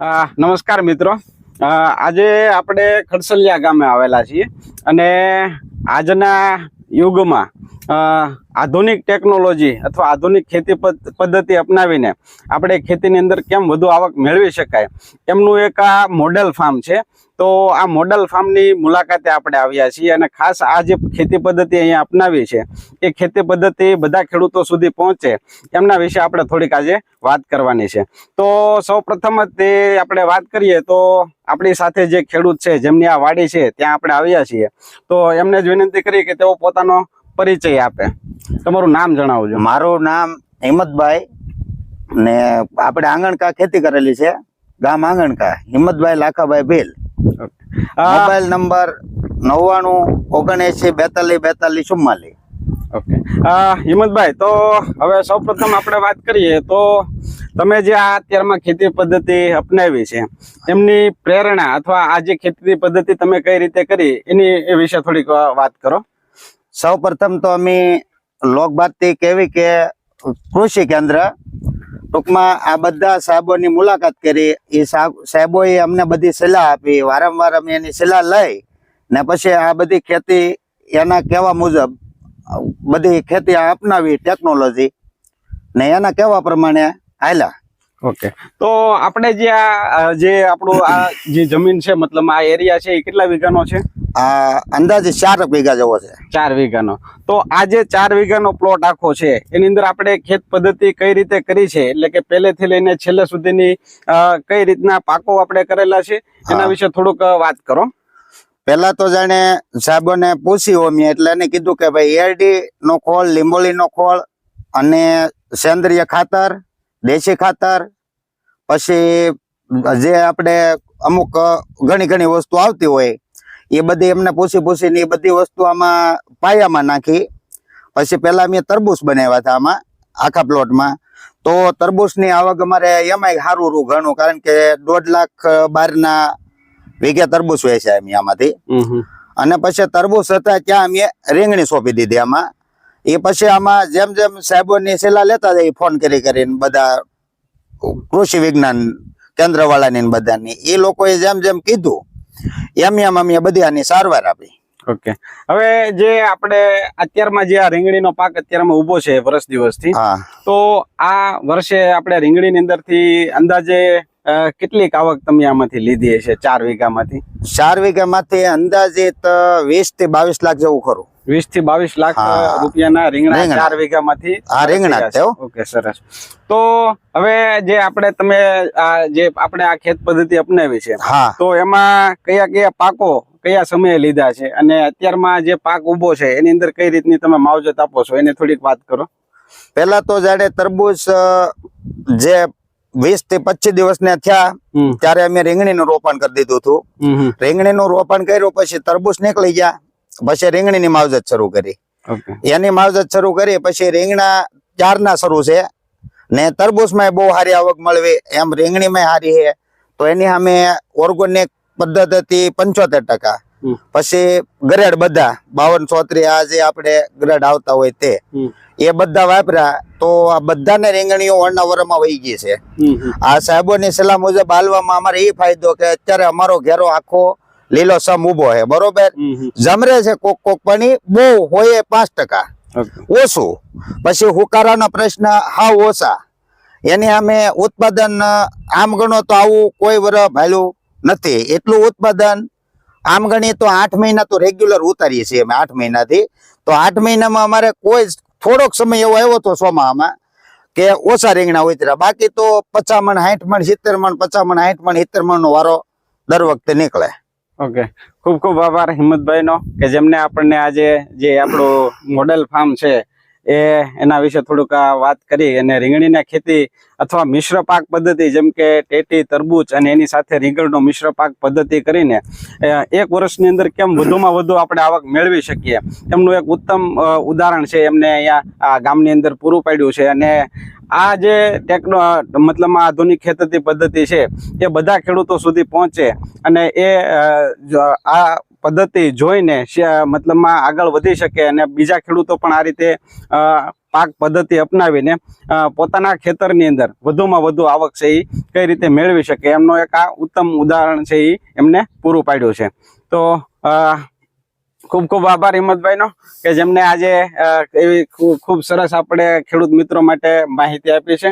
નમસ્કાર મિત્રો. આજે આપણે ખડસલિયા ગામે આવેલા છીએ અને આજના યુગમાં આધુનિક ટેકનોલોજી અથવા આધુનિક ખેતી પદ્ધ- પદ્ધતિ અપનાવીને આપણે ખેતીની અંદર કેમ વધુ આવક મેળવી શકાય, એમનું એક આ મોડેલ ફાર્મ છે. તો આ મોડલ ફાર્મની મુલાકાતે આપણે આવ્યા છીએ અને ખાસ આ જે ખેતી પદ્ધતિ અહીંયા અપનાવી છે, એ ખેતી પદ્ધતિ બધા ખેડૂતો સુધી પહોંચે, એમના વિશે આપણે થોડીક આજે વાત કરવાની છે. તો સૌ પ્રથમ તે આપણે વાત કરીએ તો આપણી સાથે જે ખેડૂત છે, જેમની આ વાડી છે, ત્યાં આપણે આવ્યા છીએ. તો એમને જ વિનંતી કરી કે તેઓ પોતાનો પરિચય આપે. તમારું નામ જણાવજો. મારું નામ હિંમતભાઈ ને આપણે આંગણકા ખેતી કરેલી છે, ગામ આંગણકા, હિંમતભાઈ લાખાભાઈ ભીલ. મોબાઈલ નંબર નવ્વાણું ઓગણએસી બેતાલીસ બેતાલીસ ચુમ્માલીસ. ઓકે. હિંમતભાઈ તો હવે સૌપ્રથમ આપણે વાત કરીએ તો તમે જે આ અત્યારમાં ખેતી પદ્ધતિ અપનાવી છે એમની પ્રેરણા અથવા આ જે ખેતી પદ્ધતિ તમે કઈ રીતે કરી એની એ વિશે થોડીક વાત કરો. સૌપ્રથમ તો અમે લોકભારતી કેવી કે કૃષિ કેન્દ્ર ટૂંકમાં આ બધા સાહેબોની મુલાકાત કરી. એ સાહેબ- સાહેબોએ અમને બધી સલાહ આપી. વારંવાર અમે એની સલાહ લઈ ને પછી આ બધી ખેતી એના કહેવા મુજબ, બધી ખેતી અપનાવી ટેકનોલોજી ને એના કહેવા પ્રમાણે હાલ્યા ઓકે. તો આપણે જે આ જે આપણું આ જે જમીન છે મતલબ આ એરિયા છે એ કેટલા વીઘાનો છે? આ અંદાજે ચાર વીઘા જેવો છે. ચાર વીઘાનો. તો આ જે ચાર વીઘાનો પ્લોટ આખો છે એની અંદર આપણે ખેત પદ્ધતિ કઈ રીતે કરી છે? એટલે કે પહેલેથી લઈને છેલ્લે સુધીની કઈ રીતના પાકો આપણે કરેલા છે? એના વિશે થોડુંક વાત કરો. પેલા તો જાણે સાહેબોને પૂછી હોમી એટલે એને કીધું કે ભાઈ એરડી નો ખોળ લીંબોળી નો ખોળ અને સેન્દ્રિય ખાતર દેશી ખાતર પછી જે આપણે અમુક ઘણી ઘણી વસ્તુ આવતી હોય એ બધી એમને પૂછી પૂછીને એ બધી વસ્તુ આમાં પાયામાં નાખી. પછી પેલા મેં તરબૂચ બનાવ્યા હતા આમાં આખા પ્લોટમાં. તો તરબૂચની આવક અમારે એમાંય સારું રૂ ઘણું કારણ કે દોઢ લાખ બારના વીઘે તરબૂચ વેચ્યા એમ આમાંથી. અને પછી તરબૂચ હતા ત્યાં અમે રીંગણી સોંપી દીધી આમાં. એ પછી આમાં જેમ જેમ સાહેબોની સલાહ લેતા જાય ફોન કરી કરીને બધા કૃષિ વિજ્ઞાન કેન્દ્ર વાળાની બધાની એ લોકોએ જેમ જેમ કીધું એમ એમ અમે બધી આની સારવાર આપી. ઓકે. હવે જે આપણે અત્યારમાં જે આ રીંગણીનો પાક અત્યારમાં ઊભો છે વર્ષ દિવસથી તો આ વર્ષે આપણે રીંગણીની અંદરથી અંદાજે કેટલીક આવક તમે આમાંથી લીધી હશે? ચાર વીઘામાંથી? ચાર વીઘામાંથી અંદાજે વીસથી બાવીસ લાખ જેવું ખરું. વીસથી બાવીસ લાખ. રૂપિયાના રીંગણા રીંગણા. ચાર વીઘામાંથી હા, રીંગણા. ઓકે સરસ. તો હવે જે આપણે તમે આ જે આપણે આ ખેત પદ્ધતિ અપનાવી છે તો એમાં કયા કયા પાકો કયા સમયે લીધા છે અને અત્યારમાં જે પાક ઊભો છે એની અંદર કઈ રીતની તમે માવજત આપો છો? એની થોડીક વાત કરો. પેલા તો જાણે તરબૂચ જે વીસથી પચીસ દિવસ ને થયા ત્યારે અમે રીંગણીનું રોપણ કરી દીધું હતું. રીંગણી નું રોપણ કર્યું પછી તરબૂચ નીકળી ગયા. પછી રીંગણીની માવજત શરૂ કરી. એની માવજત શરૂ કરી પછી રીંગણા ચારના શરૂ છે. ને તરબૂચમાં બહુ સારી આવક મળવી એમ રીંગણીમાં સારી છે. તો એની સામે ઓર્ગોનિક પદ્ધતિ પંચોતેર ટકા. પછી ગરેડ બધા બાવન ચોત્રી આ જે આપણે ગ્રેડ આવતા હોય તે. એ બધા વાપર્યા તો આ બધાને રીંગણીઓ ઓળના વરમાં વહી ગઈ છે. આ સાહેબો આ સાહેબોની સલાહ મુજબ હાલવામાં અમારે એ ફાયદો કે અત્યારે અમારો ઘેરો આખો લીલો સમ ઊભો છે બરોબર. જમરે છે કોક કોક પાણી બહુ હોય પાંચ ટકા. ઓછું. પછી હુકારાનો પ્રશ્ન હાવ ઓછા. એની અમે ઉત્પાદન આમ ગણો તો આવું કોઈ વર ભાયલું નથી. એટલું ઉત્પાદન આમ ગણીએ તો આઠ મહિના તો રેગ્યુલર ઉતારીએ છીએ અમે આઠ મહિનાથી. તો આઠ મહિનામાં અમારે કોઈ થોડોક સમય એવો આવ્યો હતો સોમામાં કે ઓછા રીંગણા ઉતર્યા. બાકી તો પચામણ સાઠ મણ સિત્તેર મણ પચામણ સાઠ મણ સિત્તેર મણ નો વારો દર વખતે નીકળે. ઓકે. ખૂબ ખૂબ આભાર હિંમતભાઈનો કે જેમને આપણને આજે જે આપણું મોડેલ ફાર્મ છે એ એના વિશે થોડુંક વાત કરી અને રીંગણીના ખેતી અથવા મિશ્ર પાક પદ્ધતિ જેમ કે ટેટી, તરબૂચ અને એની સાથે રીંગણનો મિશ્ર પાક પદ્ધતિ કરીને એક વર્ષની અંદર કેમ વધુમાં વધુ આપણે આવક મેળવી શકીએ? એમનું એક ઉત્તમ ઉદાહરણ છે એમને અહીંયા આ ગામની અંદર પૂરું પાડ્યું છે અને આ જે ટેકનો મતલબમાં આધુનિક ખેતી પદ્ધતિ છે એ બધા ખેડૂતો સુધી પહોંચે અને એ આ પદ્ધતિ જોઈને મતલબમાં આગળ વધી શકે અને બીજા ખેડૂતો પણ આ રીતે પાક પદ્ધતિ અપનાવીને પોતાના ખેતરની અંદર વધુમાં વધુ આવક છે એ કઈ રીતે મેળવી શકે એમનો એક આ ઉત્તમ ઉદાહરણ છે એ એમને પૂરું પાડ્યું છે. તો ખૂબ ખૂબ આભાર હિંમતભાઈનો કે જેમને આજે એવી ખૂબ સરસ આપણે ખેડૂત મિત્રો માટે માહિતી આપી છે.